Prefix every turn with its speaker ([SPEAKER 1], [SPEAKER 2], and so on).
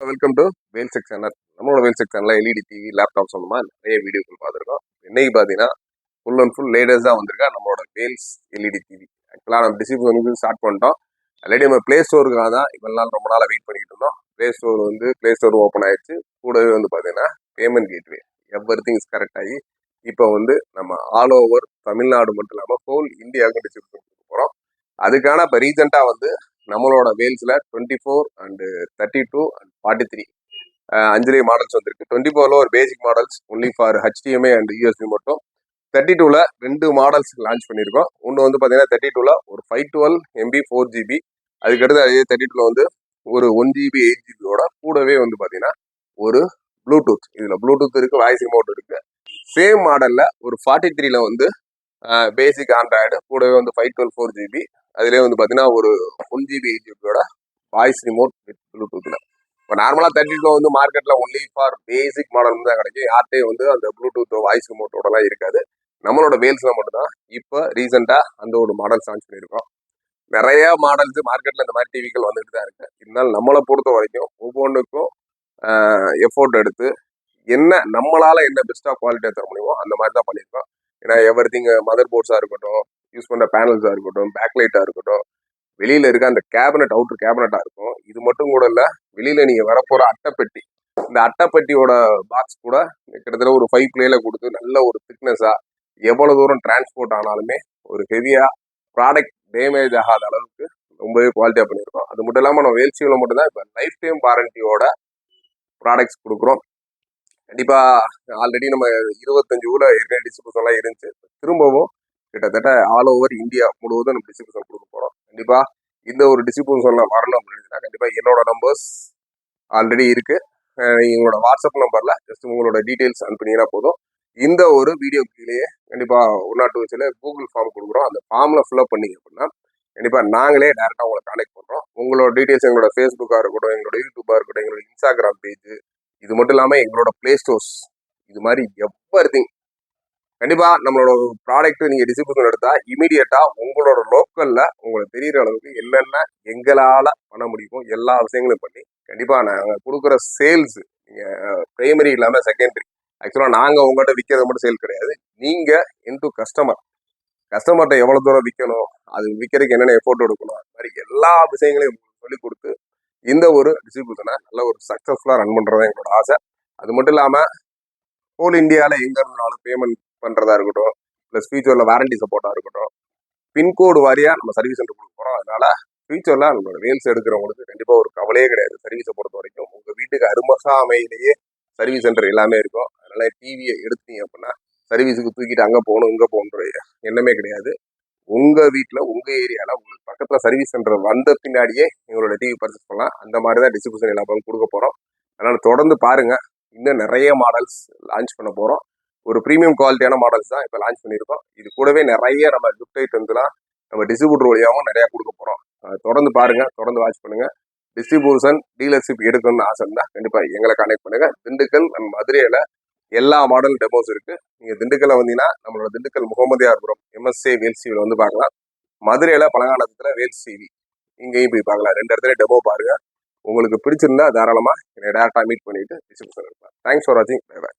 [SPEAKER 1] Welcome to வேல் செக் channel நம்மளோட வேல் செக்ஷனில் எல்இடி டிவி லேப்டாப் சொந்தமாக நிறைய வீடியோக்கள் பார்த்துருக்கோம். இன்னைக்கு பார்த்தீங்கன்னா ஃபுல் அண்ட் ஃபுல் லேட்டஸ்டாக வந்திருக்கா நம்மளோட வேல்ஸ் எல்இடி டிவி ஆக்சுவலாக நம்ம டிஸ்ட்ரிபியூஷன் வந்து ஸ்டார்ட் பண்ணிட்டோம். ஆல்ரெடி நம்ம ப்ளே ஸ்டோருக்காக தான் இவ்வளோ நாள் ரொம்ப நாளாக வெயிட் பண்ணிட்டு இருந்தோம். ப்ளே ஸ்டோர் வந்து ப்ளே ஸ்டோர் ஓப்பன் ஆயிடுச்சு. கூடவே வந்து பார்த்தீங்கன்னா payment gateway everything is correct ஆகி இப்போ வந்து நம்ம ஆல் ஓவர் தமிழ்நாடு மட்டும் இல்லாமல் ஹோல் இந்தியாவுக்கு டிஸ்ட்ரிபியூஷன் கொடுக்க போகிறோம் அதுக்கான இப்போ ரீசெண்டாக வந்து நம்மளோட வேல்ஸில் twenty four and thirty two and forty three Anjali models வந்திருக்கு டுவெண்ட்டி ஃபோரில் ஒரு basic models only for HDMI and USB மட்டும். தேர்ட்டி டூவில் ரெண்டு மாடல்ஸ் லான்ச் பண்ணியிருக்கோம் ஒன்று வந்து பார்த்தீங்கன்னா தேர்ட்டி டூவில் ஒரு five twelve MB four GB அதுக்கடுத்து அதே தேர்ட்டி டூவில் வந்து ஒரு ஒன் ஜிபி எயிட் ஜிபியோட கூடவே வந்து பார்த்தீங்கன்னா ஒரு ப்ளூடூத் இதில் ப்ளூடூத் இருக்குது வாய்ஸ் ரிமோட் இருக்குது சேம் மாடலில் ஒரு ஃபார்ட்டி த்ரீல வந்து பேசிக் ஆண்ட்ராய்டு கூடவே வந்து ஃபைவ் டுவெல் ஃபோர் ஜிபி அதுலேயே வந்து பார்த்தீங்கன்னா ஒரு ஒன் ஜிபி எயிட் ஜிபியோட வாய்ஸ் ரிமோட் வித் ப்ளூடூத்தில் இப்போ நார்மலாக தேர்ட்டி வந்து மார்க்கெட்டில் ஒன்லி ஃபார் பேசிக் மாடல் தான் கிடைக்கும். யார்ட்டையும் வந்து அந்த ப்ளூடூத் வாய்ஸ் ரிமோட்டோடலாம் இருக்காது. நம்மளோட வேல்ஸில் மட்டும்தான். இப்போ ரீசெண்டாக அந்த ஒரு மாடல் லான்ச் பண்ணியிருக்கோம். நிறைய மாடல்ஸ் மார்க்கெட்டில் இந்த மாதிரி டிவிகள் வந்துட்டு தான் இருக்கு. இருந்தாலும் நம்மளை பொறுத்த வரைக்கும் ஒவ்வொன்றுக்கும் எஃபோர்ட் எடுத்து என்ன நம்மளால என்ன பெஸ்ட்டாக குவாலிட்டியாக தர முடியுமோ அந்த மாதிரி தான் பண்ணியிருக்கோம். ஏன்னா எவ்ரி திங் மதர் போர்ட்ஸாக இருக்கட்டும் யூஸ் பண்ண பேனல்ஸாக இருக்கட்டும் பேக்லைட்டாக இருக்கட்டும் வெளியில் இருக்க அந்த கேபினட் அவுட்ரு கேபினட்டாக இருக்கும். இது மட்டும் கூட இல்லை வெளியில் நீங்கள் வரப்போகிற அட்டைப்பெட்டி இந்த அட்டைப்பெட்டியோட பாக்ஸ் கூட கிட்டத்தட்ட ஒரு ஃபைவ் பிளேல கொடுத்து நல்ல ஒரு திக்னஸாக எவ்வளோ தூரம் டிரான்ஸ்போர்ட் ஆனாலுமே ஒரு ஹெவியாக ப்ராடக்ட் டேமேஜ் ஆகாத அளவுக்கு ரொம்பவே குவாலிட்டியாக பண்ணியிருக்கோம். அது மட்டும் இல்லாமல் நம்ம வேல்சியில் மட்டும்தான் இப்போ லைஃப் டைம் வாரண்டியோட ப்ராடக்ட்ஸ் கொடுக்குறோம். கண்டிப்பாக ஆல்ரெடி நம்ம இருபத்தஞ்சு ஊரில் ஏற்கனவே டிஸ்ட்ரிபியூஷன்லாம் இருந்துச்சு. திரும்பவும் கிட்டத்தட்ட ஆல் ஓவர் இந்தியா முழுவதும் நம்ம டிஸ்ட்ரிபியூஷன் கொடுக்க போகிறோம் கண்டிப்பாக இந்த ஒரு டிஸ்ட்ரிபியூஷனில் வரணும் அப்படின்னா கண்டிப்பாக என்னோட நம்பர்ஸ் ஆல்ரெடி இருக்குது எங்களோட வாட்ஸ்அப் நம்பரில் ஜஸ்ட் உங்களோட டீட்டெயில்ஸ் அனுப்புனீங்கன்னா போதும். இந்த ஒரு வீடியோ கீழேயே கண்டிப்பாக ஒன் ஆர் டூ வச்சில் கூகுள் ஃபார்ம் கொடுக்குறோம். அந்த ஃபார்மில் ஃபில்அப் பண்ணிங்க அப்படின்னா கண்டிப்பாக நாங்களே டேரெக்டாக உங்களை கான்டெக்ட் பண்ணுறோம் உங்களோட டீட்டெயில்ஸ் எங்களோட ஃபேஸ்புக்காக இருக்கட்டும் எங்களோட யூடியூப்பாக இருக்கட்டும் எங்களோட இன்ஸ்டாகிராம் பேஜ் இது மட்டும் இல்லாமல் எங்களோட ப்ளே ஸ்டோர்ஸ் இது மாதிரி எவ்வரி திங் கண்டிப்பாக நம்மளோட ப்ராடக்ட் நீங்கள் டிஸ்ட்ரிபியூஷன் எடுத்தால் இமீடியட்டாக உங்களோட லோக்கலில் உங்களுக்கு தெரிகிற அளவுக்கு என்னென்ன எங்களால் பண்ண முடியுமோ எல்லா விஷயங்களும் பண்ணி கண்டிப்பாக நாங்கள் கொடுக்குற சேல்ஸ் நீங்கள் ப்ரைமரி இல்லாமல் செகண்டரி ஆக்சுவலாக நாங்கள் உங்கள்கிட்ட விற்கிறது மட்டும் சேல் கிடையாது. நீங்கள் இன்டு கஸ்டமர் கஸ்டமர்கிட்ட எவ்வளோ தூரம் விற்கணும் அது விற்கிறதுக்கு என்னென்ன எஃபோர்ட் எடுக்கணும் அது மாதிரி எல்லா விஷயங்களையும் சொல்லி கொடுத்து இந்த ஒரு டிஸ்ட்ரிபியூஷனை நல்ல ஒரு சக்ஸஸ்ஃபுல்லாக ரன் பண்ணுறது எங்களோட ஆசை. அது மட்டும் இல்லாமல் ஹோல் இந்தியாவில் எங்கே இருந்தாலும் பேமெண்ட் பண்ணுறதா இருக்கட்டும் ப்ளஸ் ஃபியூச்சரில் வாரண்டி சப்போர்ட்டாக இருக்கட்டும் பின்கோடு வாரியாக நம்ம சர்வீஸ் சென்டர் கொடுக்க போகிறோம் அதனால் ஃபியூச்சரில் நம்மளோட வேல்ஸ் எடுக்கிறவங்களுக்கு கண்டிப்பாக ஒரு கவலையே கிடையாது. சர்வீஸை பொறுத்த வரைக்கும் உங்கள் வீட்டுக்கு அருமசாமையிலேயே சர்வீஸ் சென்டர் எல்லாமே இருக்கும். அதனால் டிவியை எடுத்தீங்க அப்படின்னா சர்வீஸுக்கு தூக்கிட்டு அங்கே போகணும் இங்கே போகணுன்ற எண்ணமே கிடையாது. உங்கள் வீட்டில் உங்கள் ஏரியாவில் உங்களுக்கு பக்கத்தில் சர்வீஸ் சென்டர் வந்த பின்னாடியே எங்களோட டிவி பர்ச்சேஸ் பண்ணலாம். அந்த மாதிரி தான் டிஸ்ட்ரிபியூஷன் எல்லா பக்கம் கொடுக்க போகிறோம் அதனால் தொடர்ந்து பாருங்கள் இன்னும் நிறைய மாடல்ஸ் லான்ச் பண்ண போகிறோம் ஒரு ப்ரீமியம் குவாலிட்டியான மாடல்ஸ் தான் இப்போ லான்ச் பண்ணியிருக்கோம். இது கூடவே நிறைய நம்ம கிஃப்ட் இருந்துலாம் நம்ம டிஸ்ட்ரிபியூட்டர் வழியாகவும் நிறையா கொடுக்க போகிறோம் தொடர்ந்து பாருங்கள் தொடர்ந்து வாட்ச் பண்ணுங்கள் டிஸ்ட்ரிபியூஷன் டீலர்ஷிப் எடுக்கணும்னு ஆசை இருந்தால் கண்டிப்பாக எங்களை கனெக்ட் பண்ணுங்கள் திண்டுக்கல் அண்ட் மதுரையில் எல்லா மாடல் டெமோஸ் இருக்குது நீங்கள் திண்டுக்கல்ல வந்தீங்கன்னா நம்மளோட திண்டுக்கல் முகமதியார்புரம் எம்எஸ்ஏ வேல் சிவியில் வந்து பார்க்கலாம். மதுரையில் பழங்காலத்தில் வேல் சிவி இங்கேயும் போய் பார்க்கலாம். ரெண்டு இடத்துல டெமோ பாருங்கள் உங்களுக்கு பிடிச்சிருந்தா தாராளமாக என்னை டேரெக்டாக மீட் பண்ணிவிட்டு டிஸ்ட்ரிபியூஷன் எடுக்கலாம். தேங்க்ஸ் ஃபார் வாட்சிங் பை பாய்